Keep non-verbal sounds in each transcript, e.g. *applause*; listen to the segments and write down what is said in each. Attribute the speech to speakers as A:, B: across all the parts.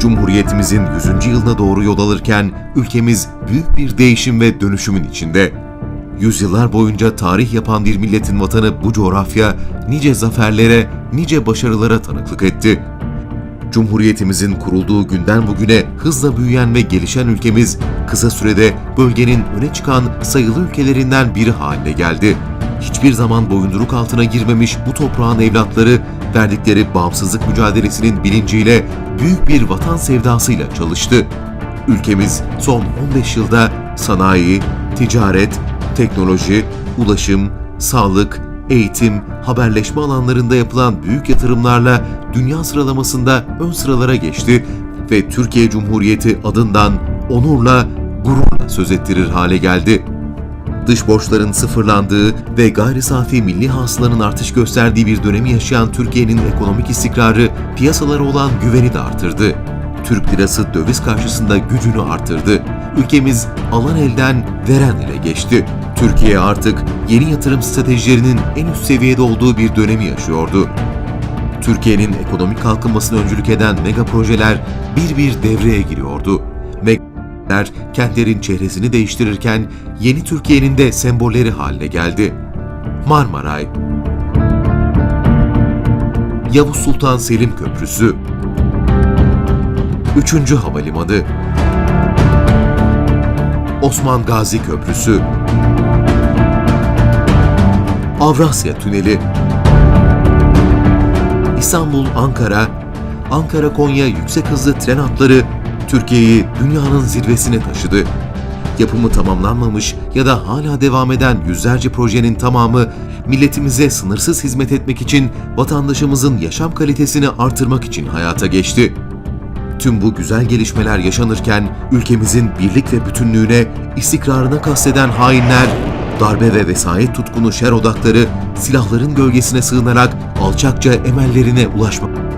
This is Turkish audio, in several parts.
A: Cumhuriyetimizin 100. yılına doğru yol alırken ülkemiz büyük bir değişim ve dönüşümün içinde. Yüzyıllar boyunca tarih yapan bir milletin vatanı bu coğrafya nice zaferlere, nice başarılara tanıklık etti. Cumhuriyetimizin kurulduğu günden bugüne hızla büyüyen ve gelişen ülkemiz kısa sürede bölgenin öne çıkan sayılı ülkelerinden biri haline geldi. Hiçbir zaman boyunduruk altına girmemiş bu toprağın evlatları verdikleri bağımsızlık mücadelesinin bilinciyle büyük bir vatan sevdasıyla çalıştı. Ülkemiz son 15 yılda sanayi, ticaret, teknoloji, ulaşım, sağlık, eğitim, haberleşme alanlarında yapılan büyük yatırımlarla dünya sıralamasında ön sıralara geçti ve Türkiye Cumhuriyeti adından onurla, gururla söz ettirir hale geldi. Dış borçların sıfırlandığı ve gayri safi milli hasılanın artış gösterdiği bir dönemi yaşayan Türkiye'nin ekonomik istikrarı piyasalara olan güveni de artırdı. Türk lirası döviz karşısında gücünü artırdı. Ülkemiz alan elden veren ele geçti. Türkiye artık yeni yatırım stratejilerinin en üst seviyede olduğu bir dönemi yaşıyordu. Türkiye'nin ekonomik kalkınmasına öncülük eden mega projeler bir bir devreye giriyordu. Megaprojeler kentlerin çehresini değiştirirken yeni Türkiye'nin de sembolleri haline geldi. Marmaray, Yavuz Sultan Selim Köprüsü, 3. Havalimanı, Osman Gazi Köprüsü, Avrasya Tüneli, İstanbul-Ankara, Ankara-Konya yüksek hızlı tren hatları Türkiye'yi dünyanın zirvesine taşıdı. Yapımı tamamlanmamış ya da hala devam eden yüzlerce projenin tamamı milletimize sınırsız hizmet etmek için vatandaşımızın yaşam kalitesini artırmak için hayata geçti. Tüm bu güzel gelişmeler yaşanırken ülkemizin birlik ve bütünlüğüne, istikrarına kasteden hainler, darbe ve vesayet tutkunu şer odakları silahların gölgesine sığınarak alçakça emellerine ulaşmak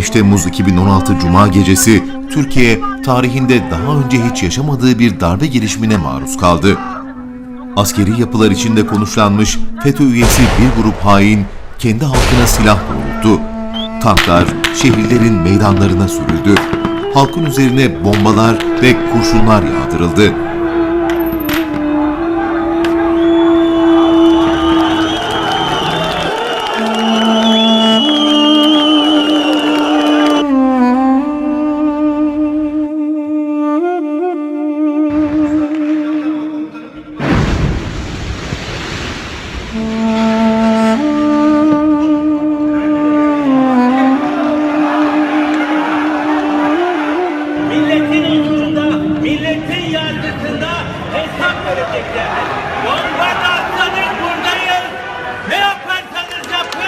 A: 15 Temmuz 2016 Cuma gecesi Türkiye tarihinde daha önce hiç yaşamadığı bir darbe girişimine maruz kaldı. Askeri yapılar içinde konuşlanmış FETÖ üyesi bir grup hain kendi halkına silah doğrulttu. Tanklar şehirlerin meydanlarına sürüldü. Halkın üzerine bombalar ve kurşunlar yağdırıldı.
B: Hesap verecekler. Bombardımanın buradayız. Ne yaparsanız yapın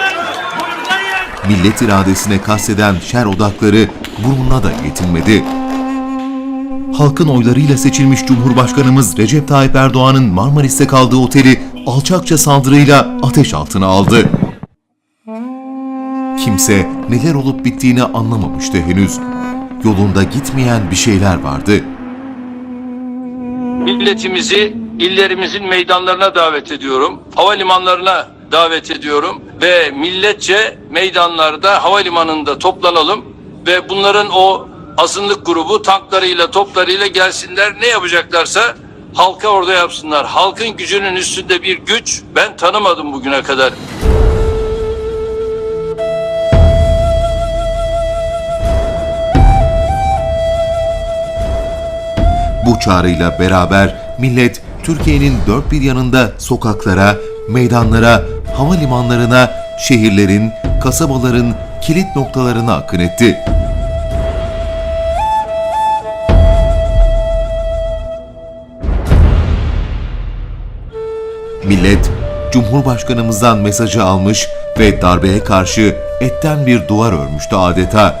B: buradayız.
A: Millet iradesine kasteden şer odakları bununla da yetinmedi. Halkın oylarıyla seçilmiş Cumhurbaşkanımız Recep Tayyip Erdoğan'ın Marmaris'te kaldığı oteli alçakça saldırıyla ateş altına aldı. Kimse neler olup bittiğini anlamamıştı henüz. Yolunda gitmeyen bir şeyler vardı.
C: Milletimizi illerimizin meydanlarına davet ediyorum. Havalimanlarına davet ediyorum ve milletçe meydanlarda havalimanında toplanalım ve bunların o azınlık grubu tanklarıyla toplarıyla gelsinler ne yapacaklarsa halka orada yapsınlar. Halkın gücünün üstünde bir güç ben tanımadım bugüne kadar.
A: Çağrıyla beraber millet Türkiye'nin dört bir yanında sokaklara, meydanlara, havalimanlarına, şehirlerin, kasabaların kilit noktalarına akın etti. Millet, Cumhurbaşkanımızdan mesajı almış ve darbeye karşı etten bir duvar örmüştü adeta.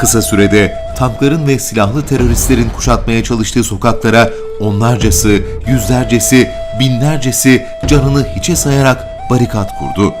A: Kısa sürede tankların ve silahlı teröristlerin kuşatmaya çalıştığı sokaklara onlarcası, yüzlercesi, binlercesi canını hiçe sayarak barikat kurdu.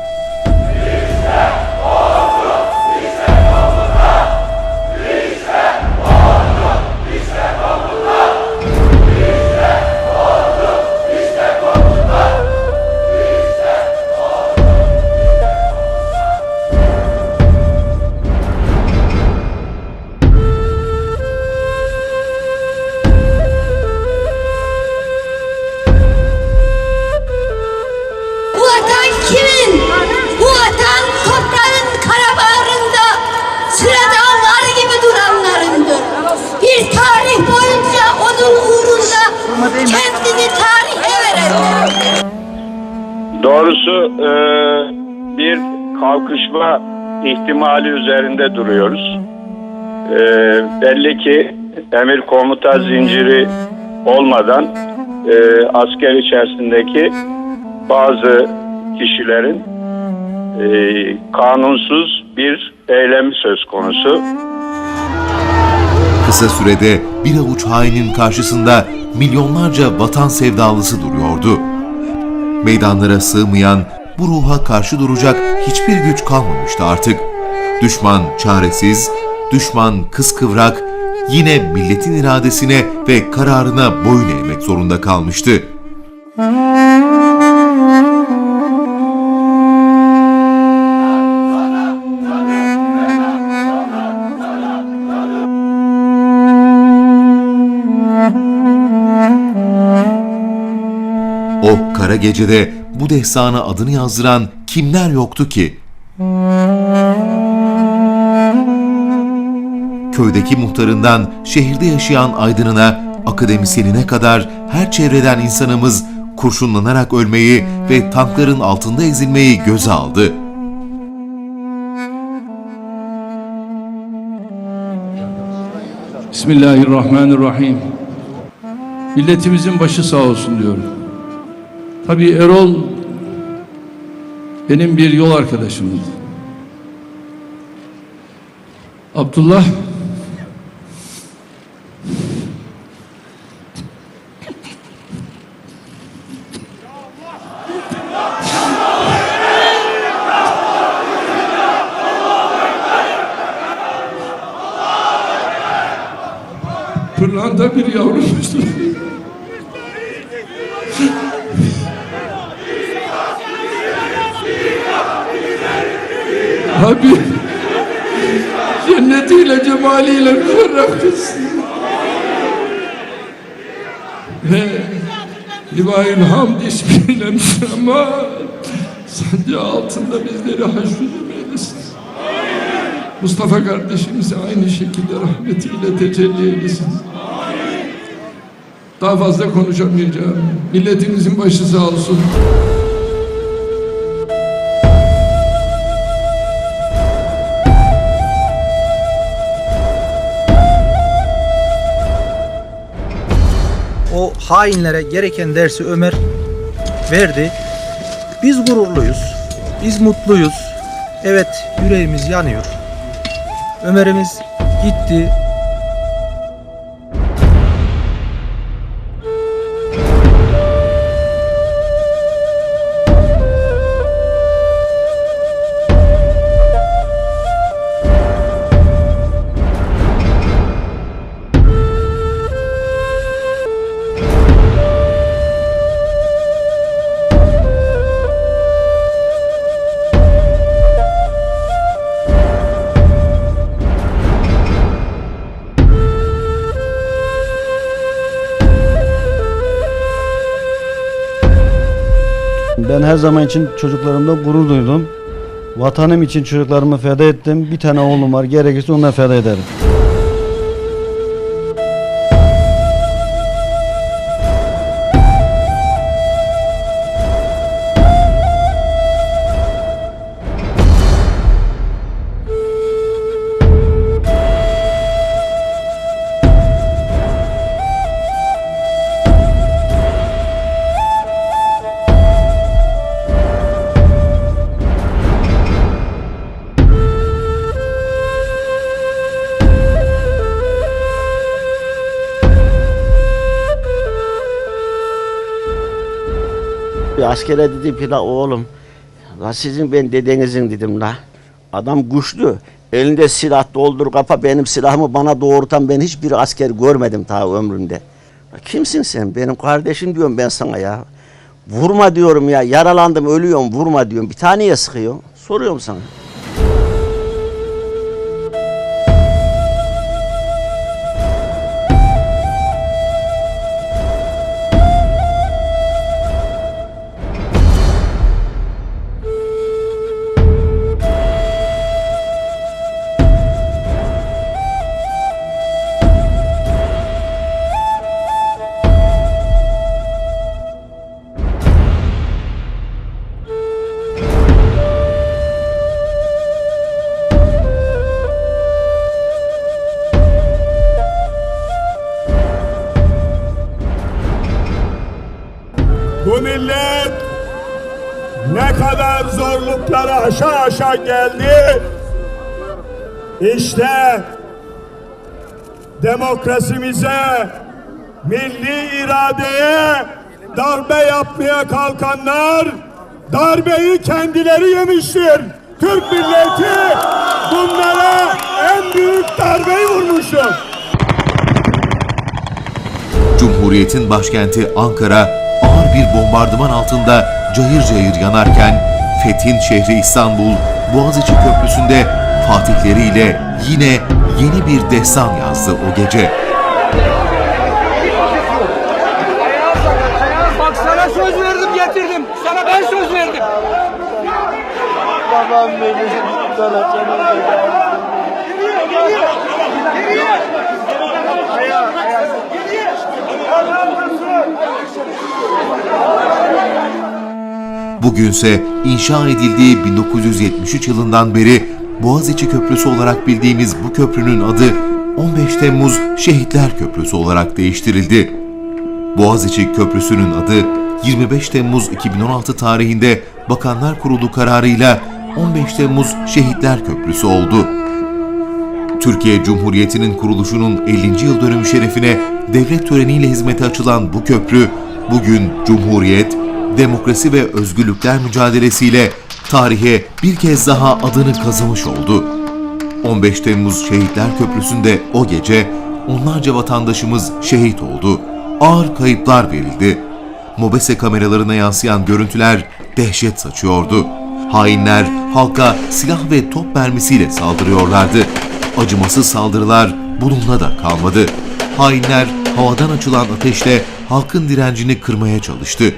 D: İhtimali üzerinde duruyoruz. E, belli ki emir komuta zinciri olmadan e, asker içerisindeki bazı kişilerin e, kanunsuz bir eylemi söz konusu.
A: Kısa sürede bir avuç hainin karşısında milyonlarca vatan sevdalısı duruyordu. Meydanlara sığmayan, bu ruha karşı duracak hiçbir güç kalmamıştı artık. Düşman çaresiz, düşman kıskıvrak, yine milletin iradesine ve kararına boyun eğmek zorunda kalmıştı. O kara gecede bu destana adını yazdıran kimler yoktu ki? Köydeki muhtarından şehirde yaşayan aydınına, akademisyenine kadar her çevreden insanımız kurşunlanarak ölmeyi ve tankların altında ezilmeyi göze aldı.
E: Bismillahirrahmanirrahim. Milletimizin başı sağ olsun diyorum. Tabii Erol benim bir yol arkadaşımdı. Abdullah Rabbim *laughs* cennetiyle cemaliyle müferrah kılsın. Ve Livayül Hamd ismiyle Müslüman sancı altında bizleri haşrüdüm eylesin. Mustafa kardeşimize aynı şekilde rahmetiyle tecelli eylesin. Daha fazla konuşamayacağım. Milletimizin başı sağ olsun.
F: Hainlere gereken dersi Ömer verdi. Biz gururluyuz. Biz mutluyuz. Evet yüreğimiz yanıyor. Ömer'imiz gitti.
G: Her zaman için çocuklarımda gurur duydum. Vatanım için çocuklarımı feda ettim. Bir tane oğlum var. Gerekirse onu da feda ederim.
H: Askere dedim ki la oğlum la sizin ben dedenizin dedim la. Adam güçlü. Elinde silah doldur kapa benim silahımı bana doğurtan ben hiçbir asker görmedim ta ömrümde. Kimsin sen? Benim kardeşim diyorum ben sana ya. Vurma diyorum ya. Yaralandım ölüyorum vurma diyorum. Bir taneye sıkıyor. Soruyorum sana.
I: Geldi. İşte demokrasimize, milli iradeye darbe yapmaya kalkanlar darbeyi kendileri yemiştir. Türk milleti bunlara en büyük darbeyi vurmuştur.
A: Cumhuriyet'in başkenti Ankara ağır bir bombardıman altında cayır cayır yanarken Fethin şehri İstanbul Boğaziçi Köprüsü'nde fatihleriyle yine yeni bir destan yazdı o gece.
J: Bak sana söz verdim getirdim. Sana ben söz verdim. Babam benim. Sana
A: Bugünse inşa edildiği 1973 yılından beri Boğaziçi Köprüsü olarak bildiğimiz bu köprünün adı 15 Temmuz Şehitler Köprüsü olarak değiştirildi. Boğaziçi Köprüsü'nün adı 25 Temmuz 2016 tarihinde Bakanlar Kurulu kararıyla 15 Temmuz Şehitler Köprüsü oldu. Türkiye Cumhuriyeti'nin kuruluşunun 50. yıl dönümü şerefine devlet töreniyle hizmete açılan bu köprü bugün Cumhuriyet, demokrasi ve özgürlükler mücadelesiyle tarihe bir kez daha adını kazımış oldu. 15 Temmuz Şehitler Köprüsü'nde o gece onlarca vatandaşımız şehit oldu. Ağır kayıplar verildi. Mobese kameralarına yansıyan görüntüler dehşet saçıyordu. Hainler halka silah ve top mermisiyle saldırıyorlardı. Acımasız saldırılar bununla da kalmadı. Hainler havadan açılan ateşle halkın direncini kırmaya çalıştı.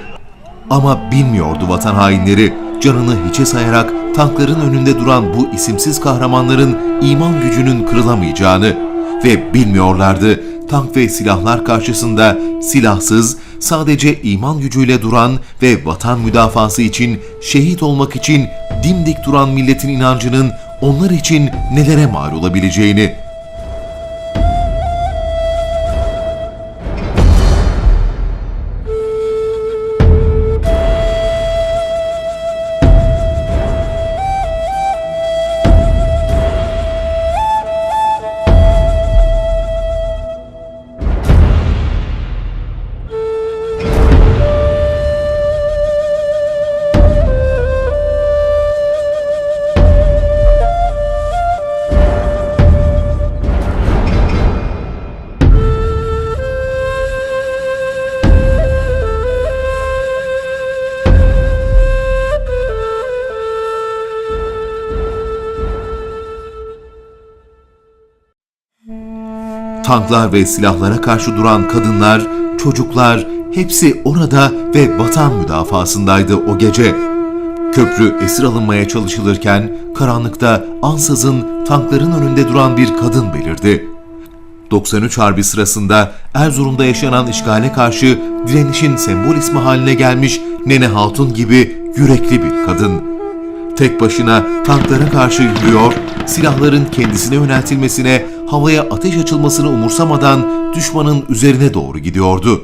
A: Ama bilmiyordu vatan hainleri canını hiçe sayarak tankların önünde duran bu isimsiz kahramanların iman gücünün kırılamayacağını ve bilmiyorlardı tank ve silahlar karşısında silahsız sadece iman gücüyle duran ve vatan müdafası için şehit olmak için dimdik duran milletin inancının onlar için nelere mal olabileceğini. Tanklar ve silahlara karşı duran kadınlar, çocuklar hepsi orada ve vatan müdafasındaydı o gece. Köprü esir alınmaya çalışılırken karanlıkta ansızın tankların önünde duran bir kadın belirdi. 93 Harbi sırasında Erzurum'da yaşanan işgale karşı direnişin sembol ismi haline gelmiş Nene Hatun gibi yürekli bir kadın. Tek başına tanklara karşı yürüyor, silahların kendisine yöneltilmesine, havaya ateş açılmasını umursamadan düşmanın üzerine doğru gidiyordu.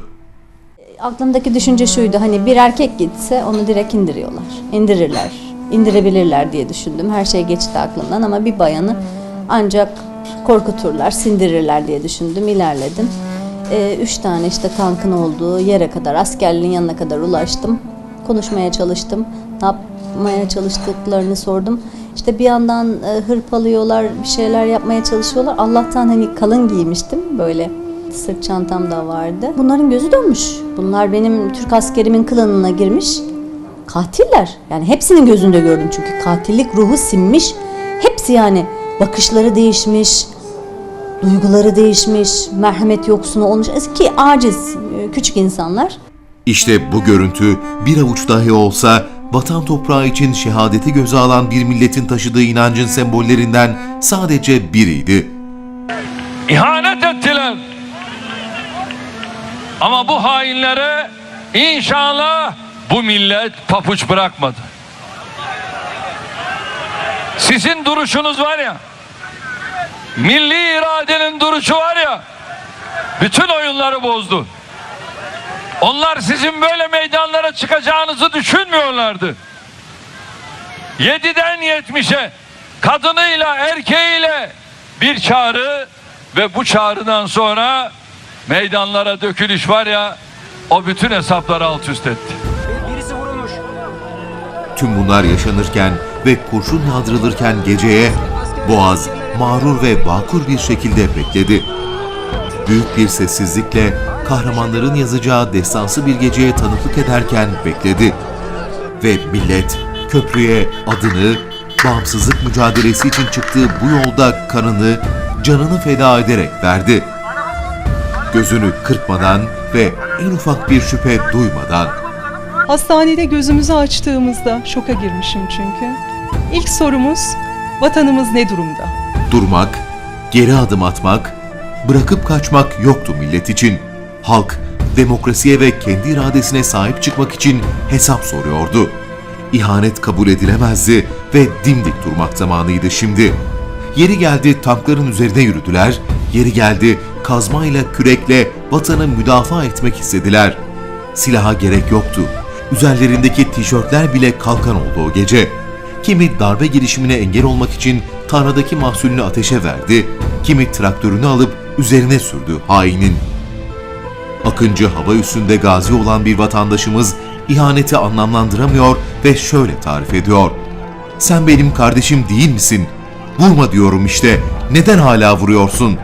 K: Aklımdaki düşünce şuydu hani bir erkek gitse onu direkt indiriyorlar. İndirirler. indirebilirler diye düşündüm. Her şey geçti aklımdan ama bir bayanı ancak korkuturlar, sindirirler diye düşündüm. ilerledim. Ee, üç tane işte tankın olduğu yere kadar, askerliğin yanına kadar ulaştım. Konuşmaya çalıştım. Ne yapmaya çalıştıklarını sordum. İşte bir yandan e, hırpalıyorlar, bir şeyler yapmaya çalışıyorlar. Allah'tan hani kalın giymiştim böyle sırt çantam da vardı. Bunların gözü dönmüş. Bunlar benim Türk askerimin kılığına girmiş. Katiller. Yani hepsinin gözünde gördüm çünkü katillik ruhu sinmiş. Hepsi yani bakışları değişmiş, duyguları değişmiş, merhamet yoksunu olmuş. Ki aciz, e, küçük insanlar.
A: İşte bu görüntü bir avuç dahi olsa vatan toprağı için şehadeti göze alan bir milletin taşıdığı inancın sembollerinden sadece biriydi.
L: İhanet ettiler. Ama bu hainlere inşallah bu millet papuç bırakmadı. Sizin duruşunuz var ya, milli iradenin duruşu var ya, bütün oyunları bozdu. Onlar sizin böyle meydanlara çıkacağınızı düşünmüyorlardı. 7'den 70'e kadınıyla erkeğiyle bir çağrı ve bu çağrıdan sonra meydanlara dökülüş var ya o bütün hesapları alt üst etti.
A: Tüm bunlar yaşanırken ve kurşun yağdırılırken geceye Boğaz mağrur ve vakur bir şekilde bekledi. Büyük bir sessizlikle kahramanların yazacağı destansı bir geceye tanıklık ederken bekledi. Ve millet köprüye adını, bağımsızlık mücadelesi için çıktığı bu yolda kanını, canını feda ederek verdi. Gözünü kırpmadan ve en ufak bir şüphe duymadan.
M: Hastanede gözümüzü açtığımızda şoka girmişim çünkü. İlk sorumuz vatanımız ne durumda?
A: Durmak, geri adım atmak, bırakıp kaçmak yoktu millet için. Halk, demokrasiye ve kendi iradesine sahip çıkmak için hesap soruyordu. İhanet kabul edilemezdi ve dimdik durmak zamanıydı şimdi. Yeri geldi tankların üzerine yürüdüler, yeri geldi kazmayla, kürekle vatanı müdafaa etmek istediler. Silaha gerek yoktu. Üzerlerindeki tişörtler bile kalkan oldu o gece. Kimi darbe girişimine engel olmak için tarladaki mahsulünü ateşe verdi, kimi traktörünü alıp üzerine sürdü hainin. Akıncı hava üstünde gazi olan bir vatandaşımız ihaneti anlamlandıramıyor ve şöyle tarif ediyor. Sen benim kardeşim değil misin? Vurma diyorum işte. Neden hala vuruyorsun?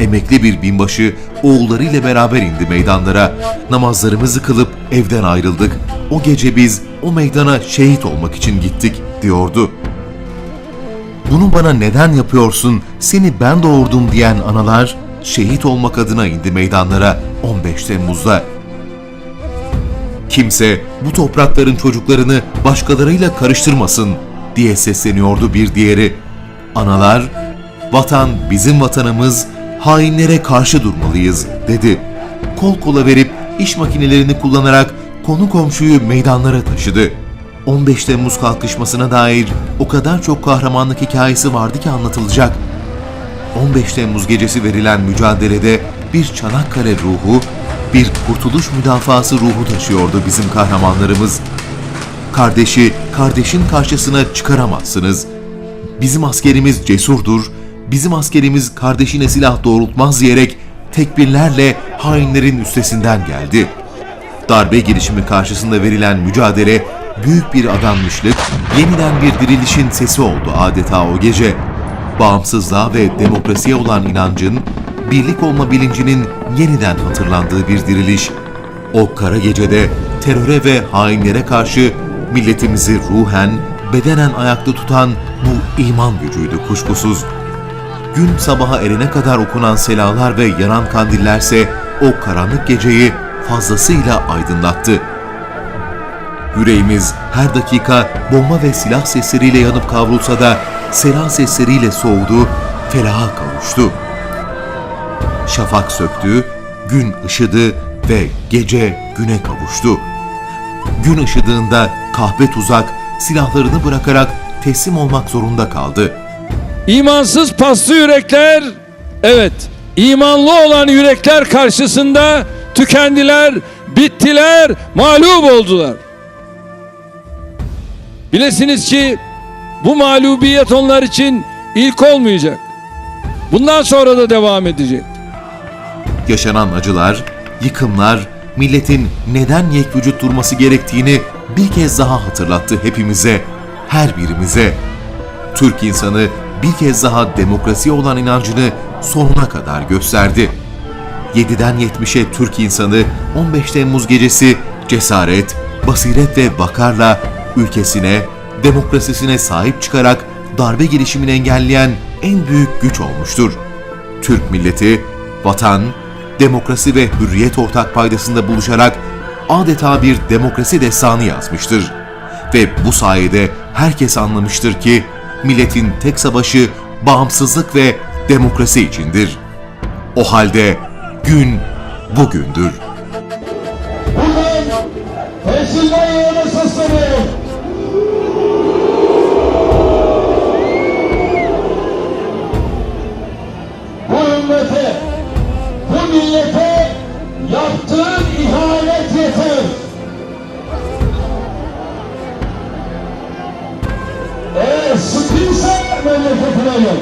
A: Emekli bir binbaşı oğullarıyla beraber indi meydanlara. Namazlarımızı kılıp evden ayrıldık. O gece biz o meydana şehit olmak için gittik diyordu. Bunu bana neden yapıyorsun, seni ben doğurdum diyen analar şehit olmak adına indi meydanlara 15 Temmuz'da. Kimse bu toprakların çocuklarını başkalarıyla karıştırmasın diye sesleniyordu bir diğeri. Analar, vatan bizim vatanımız, hainlere karşı durmalıyız dedi. Kol kola verip iş makinelerini kullanarak konu komşuyu meydanlara taşıdı. 15 Temmuz kalkışmasına dair o kadar çok kahramanlık hikayesi vardı ki anlatılacak. 15 Temmuz gecesi verilen mücadelede bir Çanakkale ruhu, bir kurtuluş müdafası ruhu taşıyordu bizim kahramanlarımız. Kardeşi kardeşin karşısına çıkaramazsınız. Bizim askerimiz cesurdur, bizim askerimiz kardeşine silah doğrultmaz diyerek tekbirlerle hainlerin üstesinden geldi. Darbe girişimi karşısında verilen mücadele büyük bir adanmışlık, yeniden bir dirilişin sesi oldu adeta o gece. Bağımsızlığa ve demokrasiye olan inancın, birlik olma bilincinin yeniden hatırlandığı bir diriliş. O kara gecede teröre ve hainlere karşı milletimizi ruhen, bedenen ayakta tutan bu iman gücüydü kuşkusuz. gün sabaha erene kadar okunan selalar ve yanan kandillerse o karanlık geceyi fazlasıyla aydınlattı. Yüreğimiz her dakika bomba ve silah sesleriyle yanıp kavrulsa da selam sesleriyle soğudu, felaha kavuştu. Şafak söktü, gün ışıdı ve gece güne kavuştu. Gün ışıdığında kahpe tuzak silahlarını bırakarak teslim olmak zorunda kaldı.
L: İmansız paslı yürekler, evet, imanlı olan yürekler karşısında tükendiler, bittiler, mağlup oldular. Bilesiniz ki bu mağlubiyet onlar için ilk olmayacak. Bundan sonra da devam edecek.
A: Yaşanan acılar, yıkımlar, milletin neden yek vücut durması gerektiğini bir kez daha hatırlattı hepimize, her birimize. Türk insanı bir kez daha demokrasiye olan inancını sonuna kadar gösterdi. 7'den 70'e Türk insanı 15 Temmuz gecesi cesaret, basiret ve vakarla ülkesine, demokrasisine sahip çıkarak darbe girişimini engelleyen en büyük güç olmuştur. Türk milleti, vatan, demokrasi ve hürriyet ortak paydasında buluşarak adeta bir demokrasi destanı yazmıştır. Ve bu sayede herkes anlamıştır ki milletin tek savaşı bağımsızlık ve demokrasi içindir. O halde gün bugündür.
I: Pensilvanya'ya gel.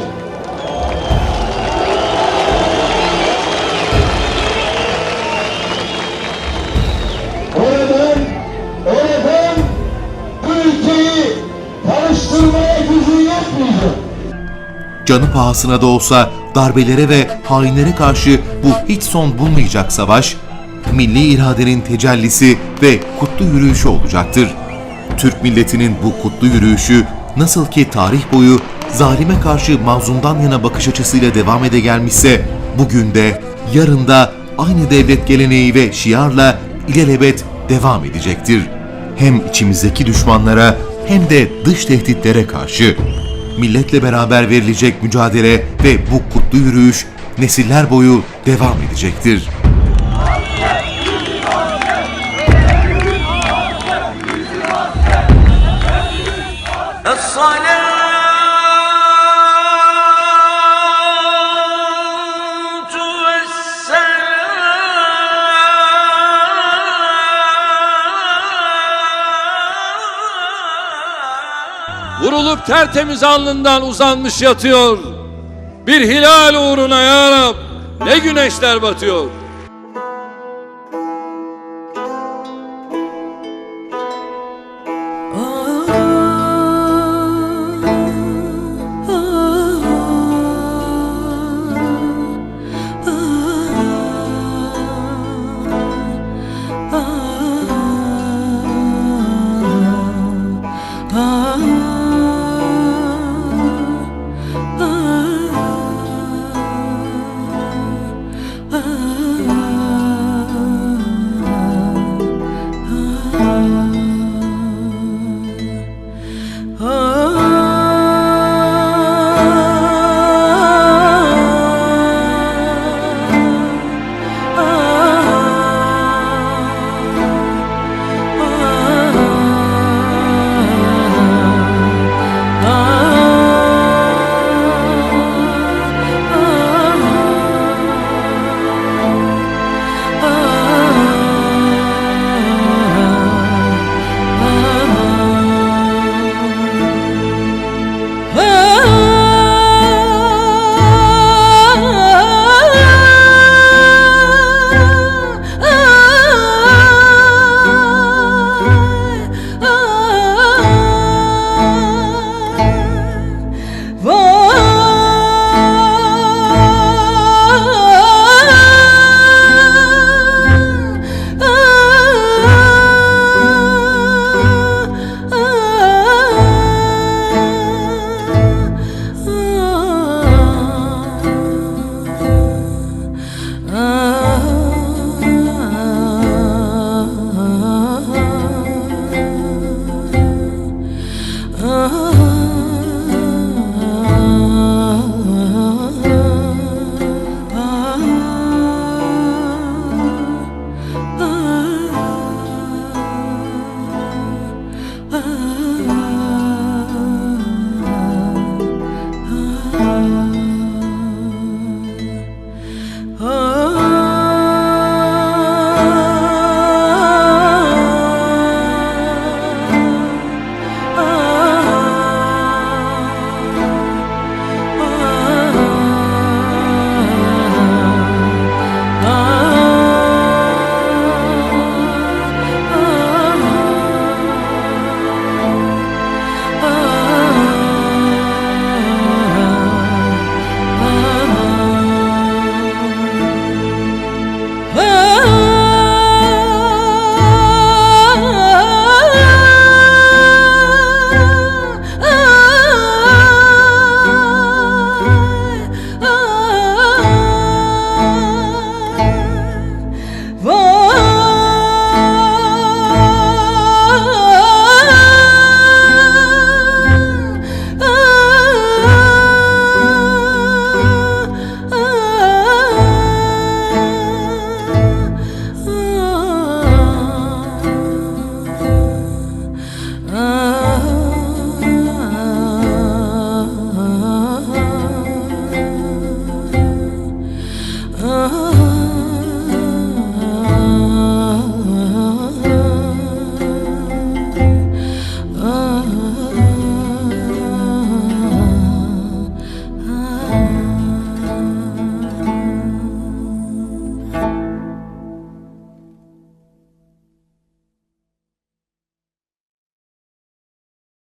I: Oradan, oradan bu ülkeyi karıştırmaya gücün yetmeyecek.
A: Canı pahasına da olsa darbelere ve hainlere karşı bu hiç son bulmayacak savaş, milli iradenin tecellisi ve kutlu yürüyüşü olacaktır. Türk milletinin bu kutlu yürüyüşü nasıl ki tarih boyu zalime karşı mazlumdan yana bakış açısıyla devam ede gelmişse, bugün de yarın da aynı devlet geleneği ve şiarla ilelebet devam edecektir. Hem içimizdeki düşmanlara hem de dış tehditlere karşı milletle beraber verilecek mücadele ve bu kutlu yürüyüş nesiller boyu devam edecektir.
L: Vurulup tertemiz alnından uzanmış yatıyor. Bir hilal uğruna ya Rab ne güneşler batıyor.